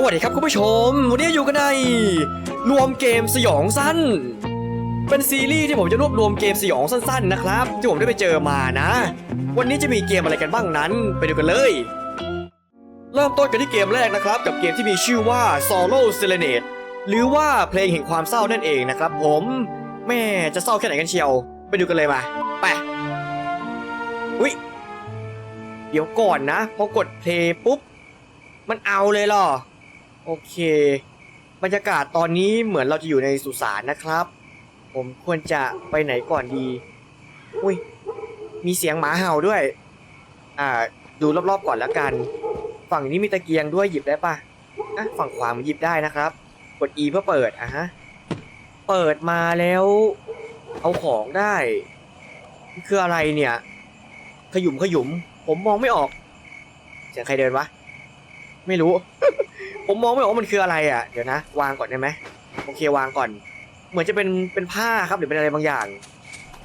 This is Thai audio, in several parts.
สวัสดีครับคุณผู้ชม วันนี้อยู่กันในรวมเกมสยองสั้น เป็นซีรีส์ที่ผมจะรวบรวมเกมสยองสั้นๆนะครับที่ผมได้ไปเจอมานะ วันนี้จะมีเกมอะไรกันบ้างนั้น ไปดูกันเลย เริ่มต้นกันที่เกมแรกนะครับ กับเกมที่มีชื่อว่า Sorrow Serenade หรือว่าเพลงแห่งความเศร้านั่นเองนะครับ ผมแม่จะเศร้าแค่ไหนกันเชียว ไปดูกันเลยมาไปอุ้ยเดี๋ยวก่อนนะพอกดเพลงปุ๊บมันเอาเลยเหรอ โอเค บรรยากาศตอนนี้เหมือนเราจะอยู่ในสุสานนะครับ ผมควรจะไปไหนก่อนดี อุ้ย มีเสียงหมาเห่าด้วย อ่า ดูรอบๆก่อนแล้วกัน ฝั่งนี้มีตะเกียงด้วยหยิบได้ปะอะฝั่งขวามันหยิบได้นะครับ กด E เพื่อเปิดอะฮะ เปิดมาแล้ว เอาของได้คืออะไรเนี่ย ขยุมขยุม ผมมองไม่ออก เสียงใครเดินวะ ไม่รู้ ผมมองไม่ออกว่ามันคืออะไรอะเดี๋ยวนะ วางก่อนได้ไหมโอเควางก่อน เหมือนจะเป็นเป็นผ้าครับหรือเป็นอะไรบางอย่าง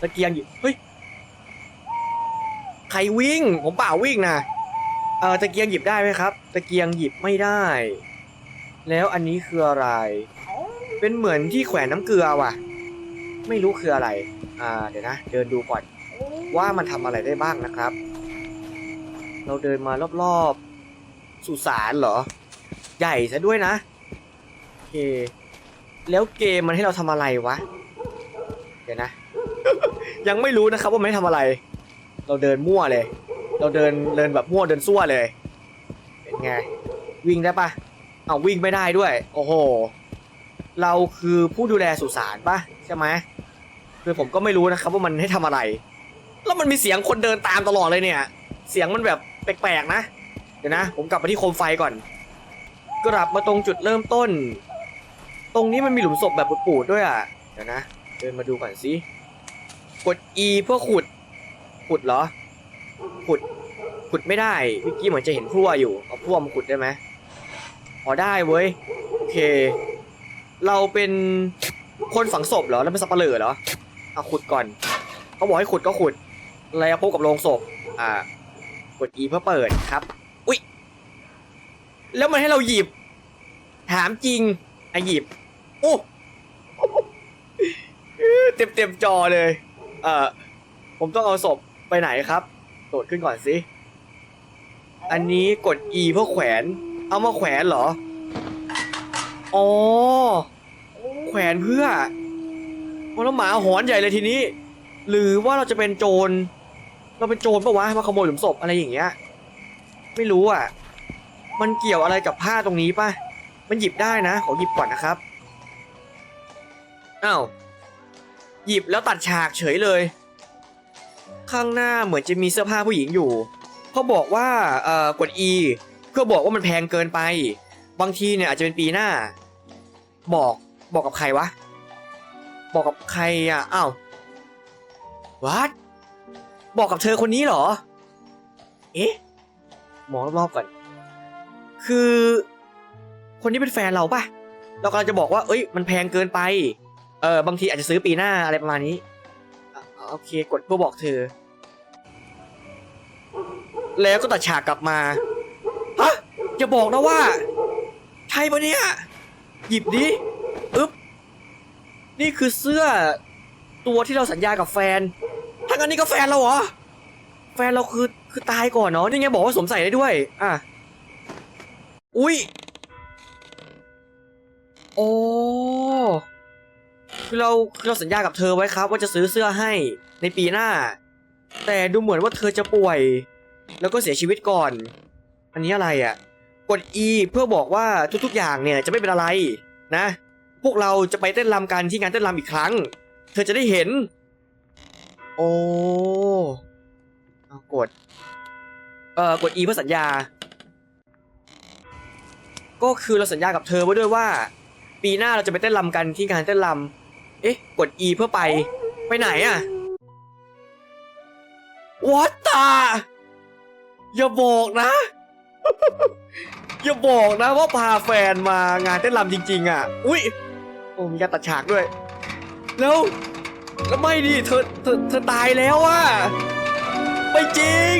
ตะเกียงหยิบเฮ้ยใครวิ่ง ผมเปล่าวิ่งนะเออตะเกียงหยิบได้ไหมครับ ตะเกียงหยิบไม่ได้ แล้วอันนี้คืออะไร เป็นเหมือนที่แขวนน้ำเกลือว่ะ ไม่รู้คืออะไร อ่าเดี๋ยวนะเดินดูก่อน ว่ามันทำอะไรได้บ้างนะครับ เราเดินมารอบๆสุสานเหรอ ใหญ่ซะด้วยนะโอเคแล้วเกมมันให้เราทำอะไรวะ เดี๋ยวนะ ยังไม่รู้นะครับว่ามันให้ทำอะไร เราเดินมั่วเลย เราเดินเดินแบบมั่วเดินซั่วเลย เป็นไง วิ่งได้ปะเอาวิ่งไม่ได้ด้วย โอ้โห เราคือผู้ดูแลสุสานปะใช่ไหมคือผมก็ไม่รู้นะครับว่ามันให้ทำอะไร แล้วมันมีเสียงคนเดินตามตลอดเลยเนี่ย เสียงมันแบบแปลกๆนะ เดี๋ยวนะ ผมกลับมาที่โคมไฟก่อน กลับมาตรงจุดเริ่มต้น ตรงนี้มันมีหลุมศพแบบปูดๆด้วยอะ เดี๋ยวนะ เดินมาดูก่อนสิ กด E เพื่อขุด ขุดเหรอ ขุด ขุดไม่ได้เมื่อกี้เหมือนจะเห็นพลั่วอยู่ เอาพลั่วมาขุดได้ไหมพอได้เว้ย โอเค เราเป็นคนฝังศพเหรอ แล้วเป็นสับปะเหร่อเหรอเอาขุดก่อน เขาบอกให้ขุดก็ขุด แล้วพบกับโลงศพ อ่า กด E เพื่อเปิดครับ แล้วมันให้เราหยิบ ถามจริงไอะหยิบโอ้เต็มเต็มจอเลย เอ่อ ผมต้องเอาศพไปไหนครับโดดขึ้นก่อนสิ อันนี้กด E เพื่อแขวน เอามาแขวนเหรอ อ๋อ แขวนเพื่อโอ้แล้วหมาหอนใหญ่เลยทีนี้ หรือว่าเราจะเป็นโจร เราเป็นโจรปะวะ มาขโมยหลุมศพอะไรอย่างเงี้ย ไม่รู้อะ มันเกี่ยวอะไรกับผ้าตรงนี้ป่ะ มันหยิบได้นะ ขอหยิบก่อนนะครับอ้าวหยิบแล้วตัดฉากเฉยเลย ข้างหน้าเหมือนจะมีเสื้อผ้าผู้หญิงอยู่เขาบอกว่าเอ่อกด E เพื่อบอกว่ามันแพงเกินไป บางทีเนี่ยอาจจะเป็นปีหน้า บอกบอกกับใครวะ บอกกับใครอะอ้าววัดบอกกับเธอคนนี้เหรอ เอ๊ะมองรอบๆก่อน คือ คนนี้เป็นแฟนเราปะเรากำลังจะบอกว่า เอ้ย มันแพงเกินไป เออบางทีอาจจะซื้อปีหน้าอะไรประมาณนี้ โอเค กดเพื่อบอกเธอ แล้วก็ตัดฉากกลับมา ฮะ อย่าบอกนะว่า ใช่ปะเนี่ย หยิบดิอึ๊บ นี่คือเสื้อตัวที่เราสัญญากับแฟน ทั้งอันนี้ก็แฟนเราเหรอ แฟนเราคือคือตายก่อนเนาะ นี่ไงบอกว่าสวมใส่ได้ด้วย อะ อุ้ย โอ้คือเราคือเราสัญญากับเธอไว้ครับ ว่าจะซื้อเสื้อให้ในปีหน้า แต่ดูเหมือนว่าเธอจะป่วย แล้วก็เสียชีวิตก่อน อันนี้อะไรอะ่ะ กด E เพื่อบอกว่าทุกๆอย่างเนี่ยจะไม่เป็นอะไรนะ พวกเราจะไปเต้นรำกันที่งานเต้นรำอีกครั้ง เธอจะได้เห็น โอ้เอากด เอ่อกด E เพื่อสัญญา ก็คือเราสัญญากับเธอไว้ด้วยว่า ปีหน้าเราจะไปเต้นรำกันที่งานเต้นรำเอ๊ะ กด E เพื่อไป ไปไหนอะวัดตาอย่าบอกนะ อย่าบอกนะว่าพาแฟนมางานเต้นรำจริง ๆ อะ อุ้ยโอ้มีการตัดฉากด้วย แล้วแล้วไม่ดิเธอเธอเธอตายแล้วอะไม่จริง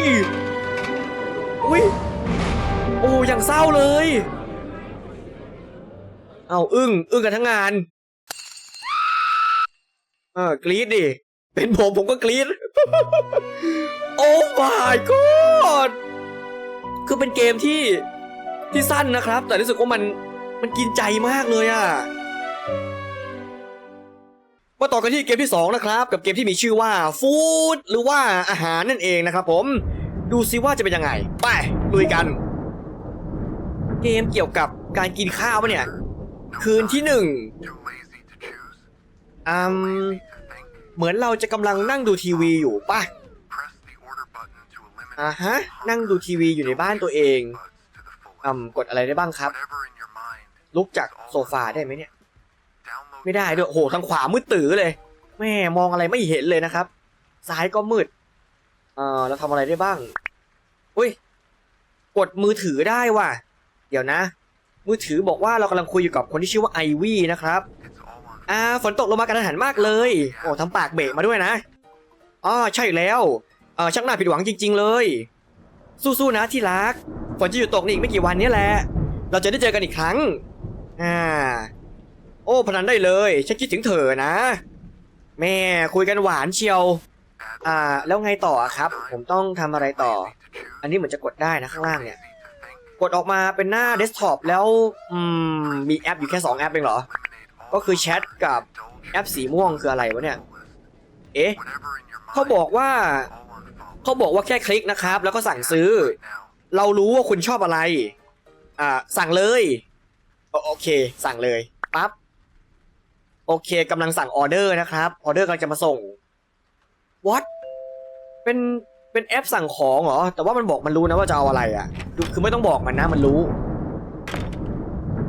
อุ้ยโอ้อย่างเศร้าเลย เอาอึ้งอึ้งกันทั้งงานเออกรี๊ดดิ เป็นผมผมก็กรี๊ด โอ้ my god คือเป็นเกมที่ที่สั้นนะครับ แต่รู้สึกว่ามันมันกินใจมากเลยอะมาต่อกันที่เกมที่ 2 นะครับ กับเกมที่มีชื่อว่าฟู้ดหรือว่าอาหารนั่นเองนะครับผมดูซิว่าจะเป็นยังไง ไปลุยกัน เกมเกี่ยวกับการกินข้าวปะเนี่ย คืนที่หนึ่งอืมเหมือนเราจะกำลังนั่งดูทีวีอยู่ป่ะอ่าฮะ นั่งดูทีวีอยู่ในบ้านตัวเองอืมกดอะไรได้บ้างครับ ลุกจากโซฟาได้ไหมเนี่ย ไม่ได้ด้วยโอ้โหทางขวามืดตื้อเลย แม่มองอะไรไม่เห็นเลยนะครับ ซ้ายก็มืดเออเราทำอะไรได้บ้าง อุ้ย กดมือถือได้ว่ะ เดี๋ยวนะ มือถือบอกว่าเรากำลังคุยอยู่กับคนที่ชื่อว่าไอวี่นะครับ It's all on อ่าฝนตกลงมากระทันหันมากเลย โอ้ทำปากเบะมาด้วยนะอ๋อใช่แล้วเออช่างน่าผิดหวังจริง ๆ เลย สู้ๆนะที่รัก ฝนจะหยุดตกในอีกไม่กี่วันนี้แหละ เราจะได้เจอกันอีกครั้ง อ่า โอ้พนันได้เลย ฉันคิดถึงเธอนะ แม่คุยกันหวานเชียว add อ่า แล้วไงต่อครับ ผมต้องทำอะไรต่อ lazy to choose? อันนี้เหมือนจะกดได้นะข้างล่าง Too เนี่ย lazy to think? กดออกมาเป็นหน้าเดสก์ท็อปแล้วอืมมีแอปอยู่แค่ 2 แอปเองเหรอ Eliminate all ก็คือแชทกับ indulgence แอปสีม่วงคืออะไรวะเนี่ย เอ๊ะ Whatever in your mind. เขาบอกว่า all on phone. เขาบอกว่าแค่คลิกนะครับ แล้วก็สั่งซื้อ Now, เรารู้ว่าคุณชอบอะไร อ่า สั่งเลยโอโอเค สั่งเลยปั๊บโอเคกำลังสั่งออเดอร์นะครับ ออเดอร์กำลังจะมาส่ง what เป็น เป็นแอปสั่งของเหรอ แต่ว่ามันบอกมันรู้นะว่าจะเอาอะไรอะ่ะ คือไม่ต้องบอกมันนะมันรู้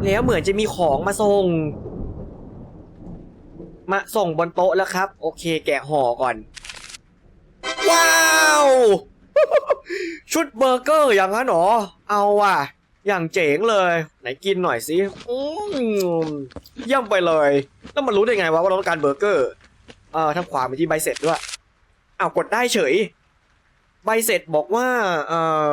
แล้วเหมือนจะมีของมาส่ง มาส่งบนโต๊ะแล้วครับ โอเค แกะห่อก่อน ว้าว ชุดเบอร์เกอร์อย่างนั้นเหรอ เอาว่ะ อย่างเจ๋งเลย ไหนกินหน่อยสิอืมเยี่ยมไปเลย แล้วมันรู้ได้ไงวะว่าเราต้องการเบอร์เกอร์ เอ่อทางขวามีที่ใบเสร็จด้วย เอากดได้เฉย ใบเสร็จบอกว่าเออ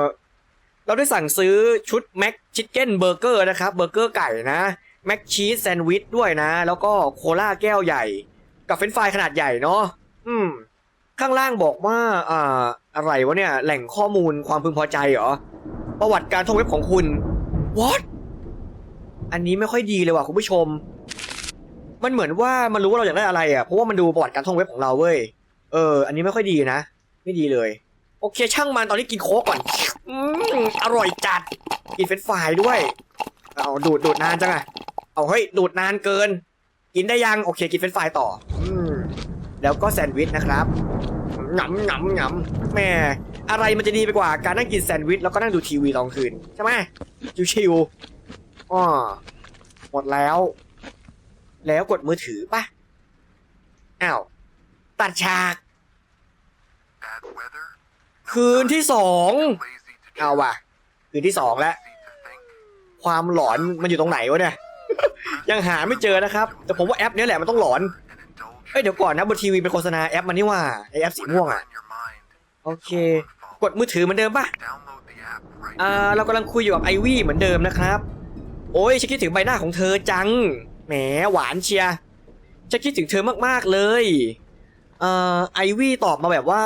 เราได้สั่งซื้อชุดแม็กชิคเก้นเบอร์เกอร์นะครับเบอร์เกอร์ไก่นะแม็กชีสแซนด์วิชด้วยนะ แล้วก็โคลาแก้วใหญ่ กับเฟรนฟรายขนาดใหญ่เนาะอืม ข้างล่างบอกว่าอ่าอะไรวะเนี่ย แหล่งข้อมูลความพึงพอใจเหรอ ประวัติการท่องเว็บของคุณ what อันนี้ไม่ค่อยดีเลยว่ะคุณผู้ชม มันเหมือนว่ามันรู้ว่าเราอยากได้อะไรอะเพราะว่ามันดูประวัติการท่องเว็บของเราเว้ยเออ อันนี้ไม่ค่อยดีนะ ไม่ดีเลย โอเคช่างมันตอนนี้กินโค้กก่อน อืมอร่อยจัด กินเฟรนช์ฟรายด้วย เอาดูดดูดนานจังอะเอาเฮ้ยดูดนานเกิน กินได้ยังโอเค กินเฟรนช์ฟรายต่อ อืมแล้วก็แซนด์วิชนะครับหงำหงำหงำแม่อะไรมันจะดีไปกว่าการนั่งกินแซนด์วิชแล้วก็นั่งดูทีวีตอนคืนใช่ไหมชิวๆอ๋อหมดแล้ว แล้วกดมือถือปะอ้าวตัดฉาก add weather. คืนที่สอง Lazy to เอา choose. ว่ะ คืนที่สองแล้ว Lazy to think. ความหลอนมันอยู่ตรงไหนวะเนี่ย ยังหาไม่เจอนะครับ แต่ผมว่าแอปเนี้ยแหละมันต้องหลอน And indulge เอ้ยเดี๋ยวก่อนนะบนทีวีเป็นโฆษณาแอปมันนี่ว่าไอแอปสีม่วง whatever อะ in your mind. โอเค All on phone. กดมือถือเหมือนเดิมป่ะ Download the app right อ่าเรากำลังคุยอยู่กับไอวี่เหมือนเดิมนะครับ โอ้ยฉันคิดถึงใบหน้าของเธอจัง แหมหวานเชียร์ฉันคิดถึงเธอมากๆเลย เอ่อไอวี่ตอบมาแบบว่า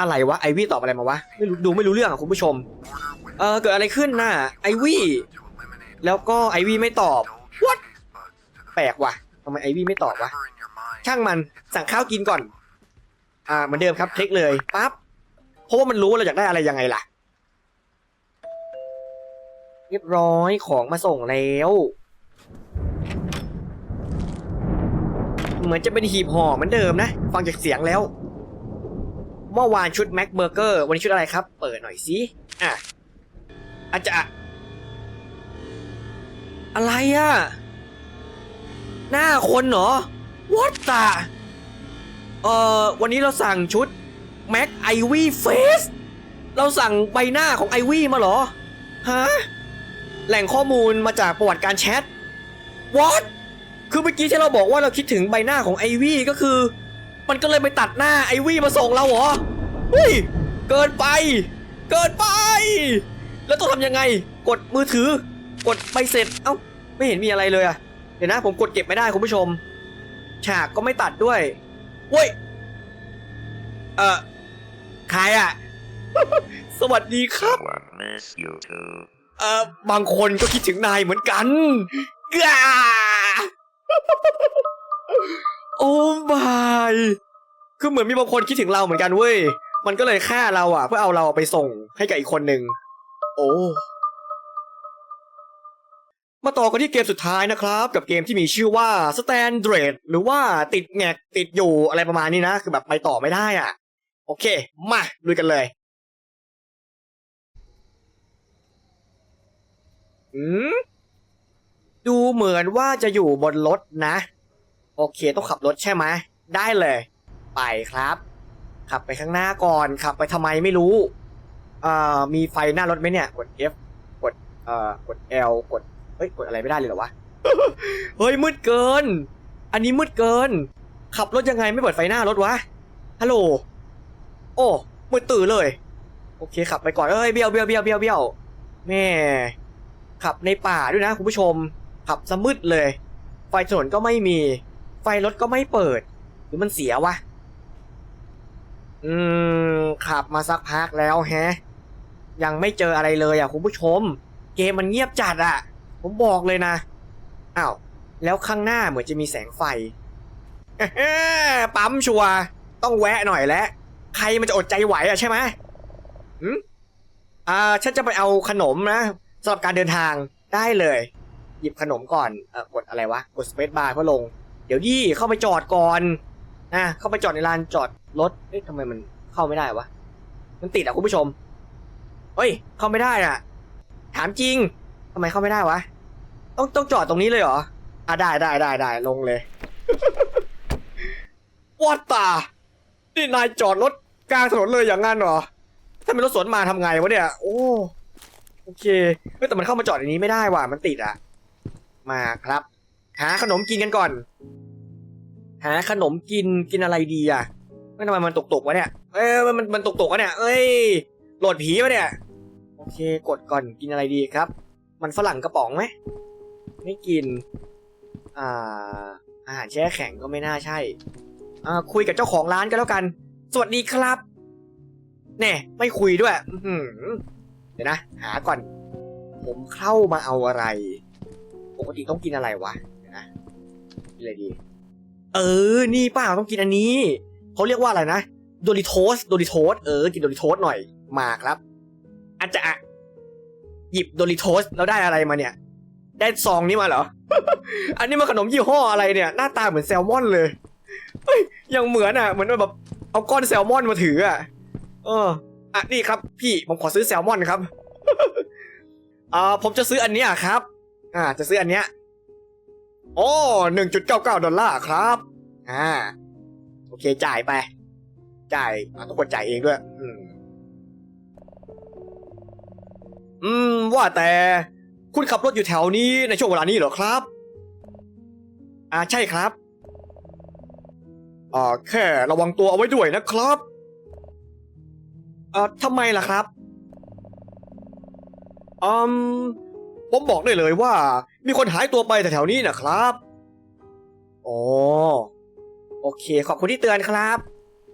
อะไรวะไอวี่ตอบอะไรมาวะไม่รู้ดูไม่รู้เรื่องอะคุณผู้ชม เออเกิดอะไรขึ้นน่ะไอวี่แล้วก็ไอวี่ไม่ตอบ What? แปลกว่ะทำไมไอวี่ไม่ตอบวะช่างมันสั่งข้าวกินก่อน อ่าเหมือนเดิมครับคลิกเลยปั๊บเพราะว่ามันรู้ว่าเราอยากได้อะไรยังไงล่ะ เรียบร้อยของมาส่งแล้ว เหมือนจะเป็นหีบห่อเหมือนเดิมนะ ฟังจากเสียงแล้ว เมื่อวานชุดแม็กเบอร์เกอร์วันนี้ชุดอะไรครับ เปิดหน่อยสิอะอาจจะอะไรอะ หน้าคนเหรอ What the เอ่อวันนี้เราสั่งชุด Mac Ivy Face เราสั่งใบหน้าของไอวี่มาเหรอ ฮะ แหล่งข้อมูลมาจากประวัติการแชท What คือเมื่อกี้ที่เราบอกว่าเราคิดถึงใบหน้าของไอวี่ก็คือ มันก็เลยไปตัดหน้าไอวี่มาส่งเราเหรอเฮ้ยเกินไป เกินไป แล้วต้องทำยังไง กดมือถือ กดใบเสร็จ เอ้า ไม่เห็นมีอะไรเลยอะเดี๋ยวนะ ผมกดเก็บไม่ได้คุณผู้ชม ฉากก็ไม่ตัดด้วยเว้ย เออใครอะสวัสดีครับ Someone miss you too. เออบางคนก็คิดถึงนายเหมือนกันกา โอ้บายคือเหมือนมีบางคนคิดถึงเราเหมือนกันเว้ย มันก็เลยฆ่าเราอะ เพื่อเอาเราไปส่งให้กับอีกคนหนึ่ง โอ้ มาต่อกันที่เกมสุดท้ายนะครับ กับเกมที่มีชื่อว่า Stand r a d หรือว่าติดแงกติดอยู่อะไรประมาณนี้นะ คือแบบไปต่อไม่ได้อะ โอเค มาลุยกันเลย อืมดูเหมือนว่าจะอยู่บนรถนะ โอเคต้องขับรถใช่ไหมได้เลย ไปครับ ขับไปข้างหน้าก่อนขับไปทำไมไม่รู้เอ่อมีไฟหน้ารถไหมเนี่ย กด F กดเอ่อกด L กดเฮ้ยกดอะไรไม่ได้เลยเหรอวะเฮ้ยมืดเกิน อันนี้มืดเกิน ขับรถยังไงไม่เปิดไฟหน้ารถวะฮัลโหลโอ้มืดตื่นเลย โอเคขับไปก่อนเอ้ยเบี้ยวเบี้ยวเบี้ยวเบี้ยวเบี้ยวแม่ขับในป่าด้วยนะคุณผู้ชม ขับสมืดเลย ไฟถนนก็ไม่มี ไฟรถก็ไม่เปิด หรือมันเสียวะ อืม ขับมาสักพักแล้วแฮะ ยังไม่เจออะไรเลยอะคุณผู้ชม เกมมันเงียบจัดอะ ผมบอกเลยนะอ้าวแล้วข้างหน้าเหมือนจะมีแสงไฟปั๊มชัวต้องแวะหน่อยแล้วใครมันจะอดใจไหวอะใช่ไหมอืมอ่า ฉันจะไปเอาขนมนะสำหรับการเดินทางได้เลย หยิบขนมก่อนเออกดอะไรวะ กดสเปซบาร์เพื่อลง ดี๋ยวดิเข้าไปจอดก่อนนะเข้าไปจอดในลานจอดรถเอ๊ะทำไมมันเข้าไม่ได้วะมันติดอะคุณผู้ชมเฮ้ย เข้าไม่ได้อะ ถามจริงทำไมเข้าไม่ได้วะต้องต้องจอดตรงนี้เลยเหรออะได้ได้ได้ได้ลงเลยวัดตานี่นายจอดรถกลางถนนเลยอย่างงั้นเหรอ ถ้าเป็นรถสวนมาทำไงวะเนี่ย โอ้โอเคเฮ้ยแต่มันเข้ามาจอดในนี้ไม่ได้ว่ะมันติดอะ มาครับ หาขนมกินกันก่อน หาขนมกินกินอะไรดีอะไม่ทำไมมันตกตกๆวะเนี่ยเอ้ยมันมันตกตกๆวะเนี่ยเอ้ยโหลดผีวะเนี่ยโอเค กดก่อนกินอะไรดีครับ มันฝรั่งกระป๋องไหมไม่กิน อ่า อาหารแช่แข็งก็ไม่น่าใช่ อ่าคุยกับเจ้าของร้านกันแล้วกัน สวัสดีครับแน่ไม่คุยด้วยอื้อหือเดี๋ยวนะ หาก่อน ผมเข้ามาเอาอะไร ปกติต้องกินอะไรวะ นะกินอะไรดี เออ นี่เปล่าต้องกินอันนี้เขาเรียกว่าอะไรนะ โดริโทส โดริโทส เออ กินโดริโทสหน่อย มาครับ อาจจะอะหยิบโดริโทสแล้วได้อะไรมาเนี่ย ได้ซองนี้มาเหรอ อันนี้มันขนมยี่ห้ออะไรเนี่ย หน้าตาเหมือนแซลมอนเลยเฮ้ยยังเหมือนอะ เหมือนแบบเอาก้อนแซลมอนมาถืออะ เออ อะนี่ครับ พี่ผมขอซื้อแซลมอนครับอ่าผมจะซื้ออันเนี้ยครับ อ่า จะซื้ออันเนี้ย โอ้หนึ่งจุดเก้าเก้าดอลลาร์ครับ อ่า โอเคจ่ายไป จ่ายต้องกดจ่ายเองด้วย อืม อืม ว่าแต่คุณขับรถอยู่แถวนี้ในช่วงเวลานี้เหรอครับ อ่าใช่ครับอ่าแค่ระวังตัวเอาไว้ด้วยนะครับอ่าทำไมล่ะครับอืมผมบอกได้เลยว่า มีคนหายตัวไปแถวๆนี้นะครับโอโอเค ขอบคุณที่เตือนครับ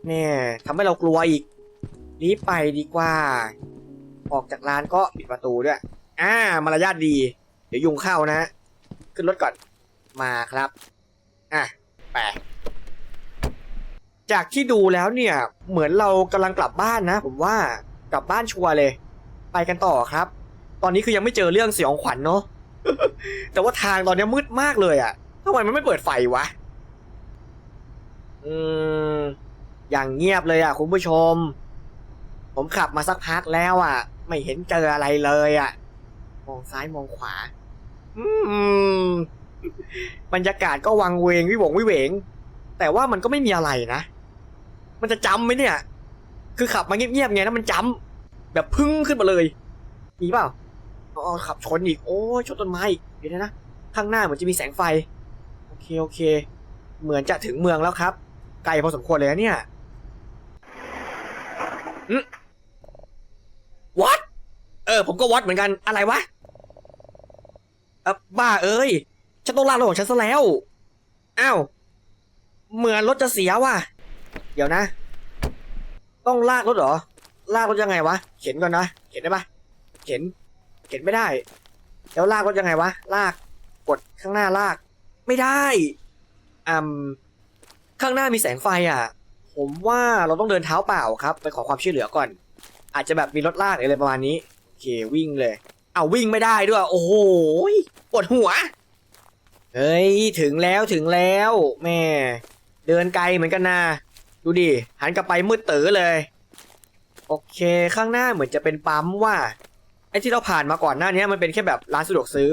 เนี่ยทำให้เรากลัวอีกรีบไปดีกว่า ออกจากร้านก็ปิดประตูด้วยอ่ามารยาทดี เดี๋ยวยุงเข้านะ ขึ้นรถก่อนมาครับอะไปจากที่ดูแล้วเนี่ย เหมือนเรากำลังกลับบ้านนะ ผมว่ากลับบ้านชัวร์เลย ไปกันต่อครับ ตอนนี้คือยังไม่เจอเรื่องสยองขวัญเนาะ แต่ว่าทางตอนนี้มืดมากเลยอะทำไมมันไม่เปิดไฟวะ อืม อย่างเงียบเลยอะคุณผู้ชม ผมขับมาสักพักแล้วอะไม่เห็นเจออะไรเลยอะมองซ้ายมองขวา อืม บรรยากาศก็วังเวงวิวงวิเวง แต่ว่ามันก็ไม่มีอะไรนะ มันจะจำไหมเนี่ย คือขับมาเงียบๆไงแล้วมันจำแบบพึ่งขึ้นมาเลย มีเปล่า อ๋อขับชนอีก โอ้ยชนต้นไม้อีกเดี๋ยวนะนะ ข้างหน้าเหมือนจะมีแสงไฟ โอเค โอเค เหมือนจะถึงเมืองแล้วครับ ไกลพอสมควรเลยนะเนี่ยอืมวัด เออ ผมก็วัดเหมือนกัน อะไรวะเออบ้าเอ้ย ฉันต้องลากรถของฉันซะแล้ว อ้าว เหมือนรถจะเสียว่ะ เดี๋ยวนะ ต้องลากรถเหรอ ลากรถยังไงวะ เข็นก่อนนะ เข็นได้ปะเข็น เข็นไม่ได้ แล้วลากรถยังไงวะ ลาก กดข้างหน้าลาก ไม่ได้อืมข้างหน้ามีแสงไฟอะ ผมว่าเราต้องเดินเท้าเปล่าครับ ไปขอความช่วยเหลือก่อน อาจจะแบบมีรถลากอะไรประมาณนี้ โอเควิ่งเลย เอาวิ่งไม่ได้ด้วย โอ้โหปวดหัว เฮ้ย ถึงแล้วถึงแล้วแม่ เดินไกลเหมือนกันนะดูดิหันกลับไปมืดตื้อเลย โอเคข้างหน้าเหมือนจะเป็นปั๊มว่า อ้ที่เราผ่านมาก่อนหน้านี้มันเป็นแค่แบบร้านสะดวกซื้อ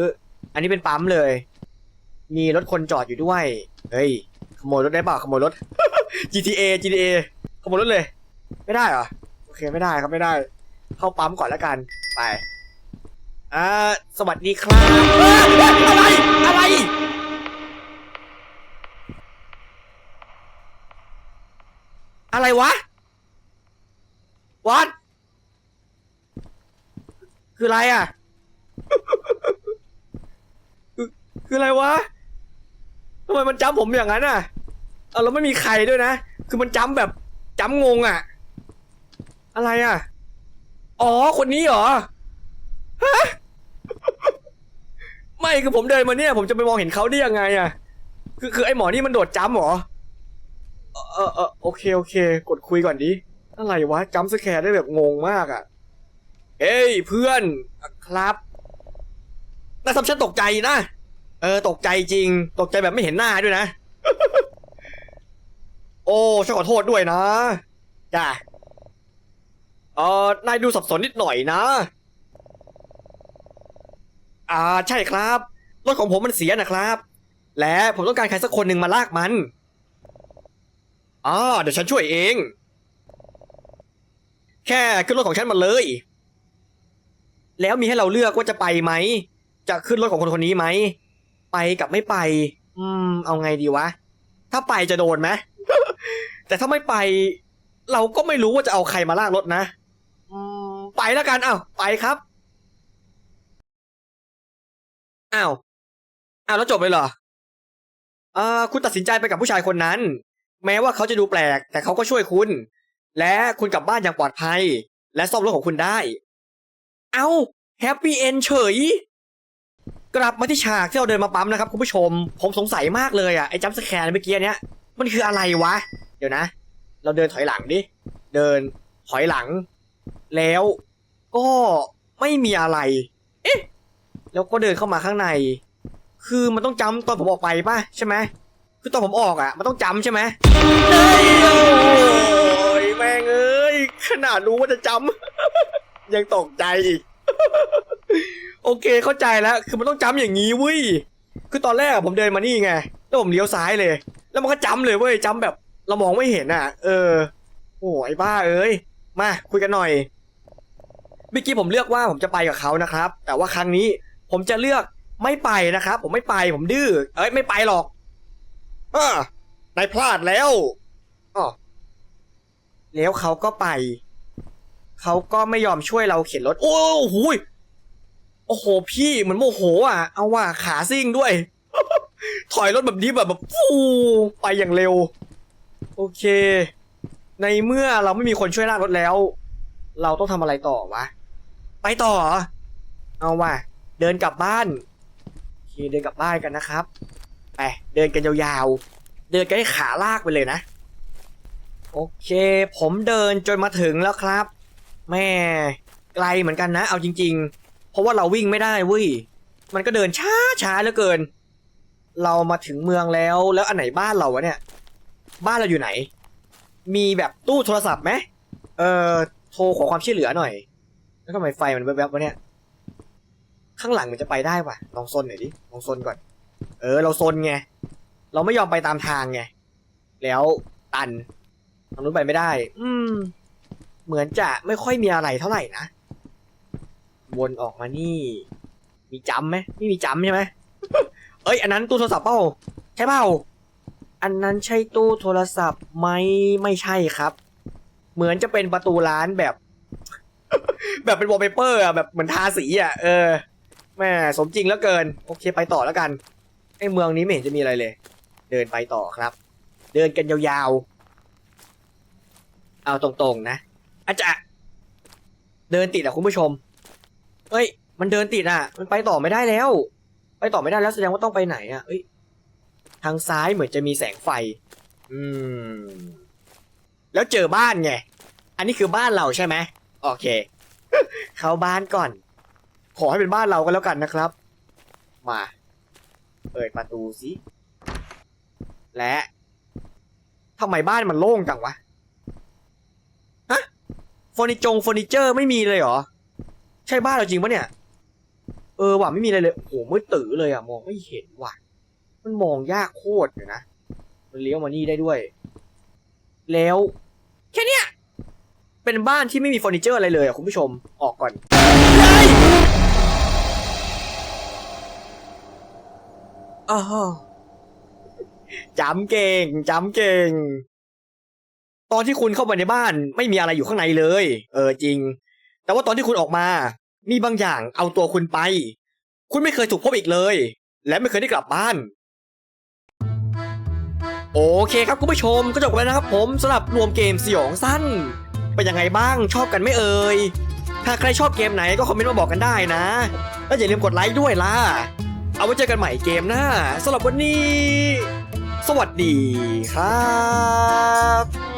อันนี้เป็นปั๊มเลย มีรถคนจอดอยู่ด้วย เฮ้ย ขโมยรถได้เปล่าขโมยรถ GTA GTA ขโมยรถเลย ไม่ได้เหรอ โอเคไม่ได้ครับไม่ได้ เข้าปั๊มก่อนแล้วกัน ไป อ่า สวัสดีครับเอ้ยอะไร อะไรอะไรวะ วัด คืออะไรอะ คือคืออะไรวะทำไมมันจำผมอย่างนั้นอะเอาแล้วไม่มีใครด้วยนะ คือมันจำแบบจำงงอะ อะไรอะ อ๋อ คนนี้เหรอ ฮะ ไม่คือผมเดินมาเนี่ย ผมจะไปมองเห็นเขาได้ยังไงอะ คือคือไอ้หมอนี่มันโดดจำเหรอ เออเออเออโอเคโอเค กดคุยก่อนดิ อะไรวะจำสแคร์ได้แบบงงมากอะ เอ้ยเพื่อนครับน่าทำฉันตกใจนะ เออ ตกใจจริง ตกใจแบบไม่เห็นหน้าด้วยนะ โอ้ฉันขอโทษด้วยนะ จ้ะ เออนายดูสับสนนิดหน่อยนะ อ่า ใช่ครับ รถของผมมันเสียนะครับ และผมต้องการใครสักคนหนึ่งมาลากมันอ่าเดี๋ยวฉันช่วยเอง แค่ขึ้นรถของฉันมาเลย แล้วมีให้เราเลือกว่าจะไปไหม จะขึ้นรถของคนคนนี้ไหม ไปกับไม่ไป อืม เอาไงดีวะ ถ้าไปจะโดนไหมแต่ถ้าไม่ไป เราก็ไม่รู้ว่าจะเอาใครมาลากรถนะ อืม ไปแล้วกันอ้าวไปครับ อ้าว อ้าวแล้วจบเลยเหรอเอ่อคุณตัดสินใจไปกับผู้ชายคนนั้น แม้ว่าเขาจะดูแปลก แต่เขาก็ช่วยคุณ และคุณกลับบ้านอย่างปลอดภัย และซ่อมรถของคุณได้ เอา้าแฮปปี้เอนเฉย กลับมาที่ฉากที่เราเดินมาปั๊มนะครับคุณผู้ชม ผมสงสัยมากเลยอะไอ้จัมป์สแคร์เมื่อกี้เนี้ยมันคืออะไรวะ เดี๋ยวนะ เราเดินถอยหลังดิ เดินถอยหลัง แล้วก็ไม่มีอะไร เอ๊ะ แล้วก็เดินเข้ามาข้างใน คือมันต้องจำตอนผมออกไปป่ะใช่ไหมคือตอนผมออกอะ มันต้องจำใช่ไหมเฮ้ยโอ้ยแม่งเอ้ยขนาดรู้ว่าจะจำ ยังตกใจอีก โอเคเข้าใจแล้ว คือมันต้องจำอย่างนี้เว้ย คือตอนแรกอะผมเดินมานี่ไง แล้วผมเลี้ยวซ้ายเลย แล้วมันก็จำเลยเว้ยจำแบบ เรามองไม่เห็นอะ เออ โอ้ยบ้าเอ้ย มาคุยกันหน่อย เมื่อกี้ผมเลือกว่าผมจะไปกับเขานะครับ แต่ว่าครั้งนี้ผมจะเลือกไม่ไปนะครับ ผมไม่ไป ผมดื้อ เอ้ยไม่ไปหรอกอ่านายพลาดแล้วอ๋อแล้วเขาก็ไป เขาก็ไม่ยอมช่วยเราเข็นรถ โอ้โหโอ้โห พี่เหมือนโมโหอะ เอาว่าขาซิ่งด้วย ถอยรถแบบนี้แบบแบบฟูไปอย่างเร็ว โอเค ในเมื่อเราไม่มีคนช่วยลากรถแล้ว เราต้องทำอะไรต่อวะ ไปต่อ เอเอาว่ะ เดินกลับบ้านโอเคเดินกลับบ้านกันนะครับไปเดินกันยาวๆ เดินกันให้ขาลากไปเลยนะ โอเค ผมเดินจนมาถึงแล้วครับ แม่ไกลเหมือนกันนะ เอาจริง ๆ เพราะว่าเราวิ่งไม่ได้เว้ยมันก็เดินช้าช้าเหลือเกิน เรามาถึงเมืองแล้วแล้วอันไหนบ้านเราวะเนี่ย บ้านเราอยู่ไหน มีแบบตู้โทรศัพท์ไหมเออโทรขอความช่วยเหลือหน่อย แล้วทำไมไฟมันแวบๆวะเนี่ย ข้างหลังมันจะไปได้ปะลองซนหน่อยดิลองซนก่อน เออ เราซนไงเราไม่ยอมไปตามทางไงแล้วตันทางนู้นไปไม่ได้ อืม เหมือนจะไม่ค่อยมีอะไรเท่าไหร่นะ วนออกมานี่ มีจำไหมไม่มีจำใช่ไหมเอ้ย อันนั้นตู้โทรศัพท์เปล่าใช่เปล่าอันนั้นใช่ตู้โทรศัพท์ไหมไม่ใช่ครับ เหมือนจะเป็นประตูร้านแบบ แบบเป็นวอลเปเปอร์อะแบบเหมือนทาสีอะเออแม่สมจริงแล้วเกิน โอเคไปต่อแล้วกันไออ้เมืองนี้ไม่เห็นจะมีอะไรเลย เดินไปต่อครับ เดินกันยาวๆ เอาตรงๆนะ อาจจะเดินติดอะคุณผู้ชม เอ้ย มันเดินติดอะมันไปต่อไม่ได้แล้ว ไปต่อไม่ได้แล้วแสดงว่าต้องไปไหนอะเอ้ย ทางซ้ายเหมือนจะมีแสงไฟ อืม แล้วเจอบ้านไง อันนี้คือบ้านเราใช่ไหมโอเค เข้าบ้านก่อน ขอให้เป็นบ้านเราก็แล้วกันนะครับ มา เปิดประตูสิ และทำไมบ้านมันโล่งจังวะฮะ เฟอร์นิจงเฟอร์นิเจอร์ไม่มีเลยเหรอ ใช่บ้านเราจริงปะเนี่ย เออว่ะไม่มีอะไรเลย โอ้โหมืดตื้อเลยอะ มองไม่เห็นว่ะ มันมองยากโคตรเลยนะ มันเลี้ยวมานี่ได้ด้วย แล้วแค่เนี้ย เป็นบ้านที่ไม่มีเฟอร์นิเจอร์อะไรเลยอะคุณผู้ชม ออกก่อนอ้าวจำเก่งจำเก่ง ตอนที่คุณเข้าไปในบ้านไม่มีอะไรอยู่ข้างในเลย เออจริง แต่ว่าตอนที่คุณออกมา มีบางอย่างเอาตัวคุณไป คุณไม่เคยถูกพบอีกเลย และไม่เคยได้กลับบ้าน โอเคครับคุณผู้ชมก็จบไปแล้วนะครับ ผมสำหรับรวมเกมสยองสั้น เป็นยังไงบ้างชอบกันไม่เอ่ยถ้าใครชอบเกมไหนก็คอมเมนต์มาบอกกันได้นะ แล้วอย่าลืมกดไลค์ด้วยล่ะ เอาไว้เจอกันใหม่เกมหน้าสำหรับวันนี้ สวัสดีครับ